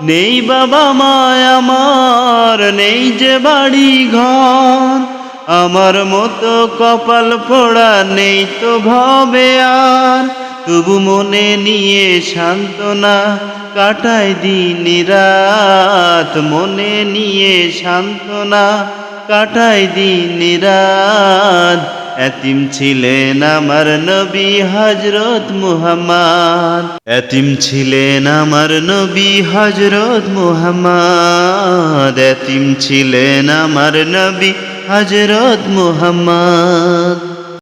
নেই বাবা মায় আমার, নেই যে বাড়ি ঘর আমার মতো কপাল পোড়া নেই তো ভবে আর। তবু মনে নিয়ে সান্ত্বনা কাটায় দিন রাত। মনে নিয়ে সান্ত্বনা কাটায় দিন রাত। এতিম ছিলেন আমার নবী হজরত মুহাম্মদ। এতিম ছিলেন আমার নবী হজরত মুহাম্মদ। এতিম ছিলেন আমার নবী হজরত মুহাম্মদ।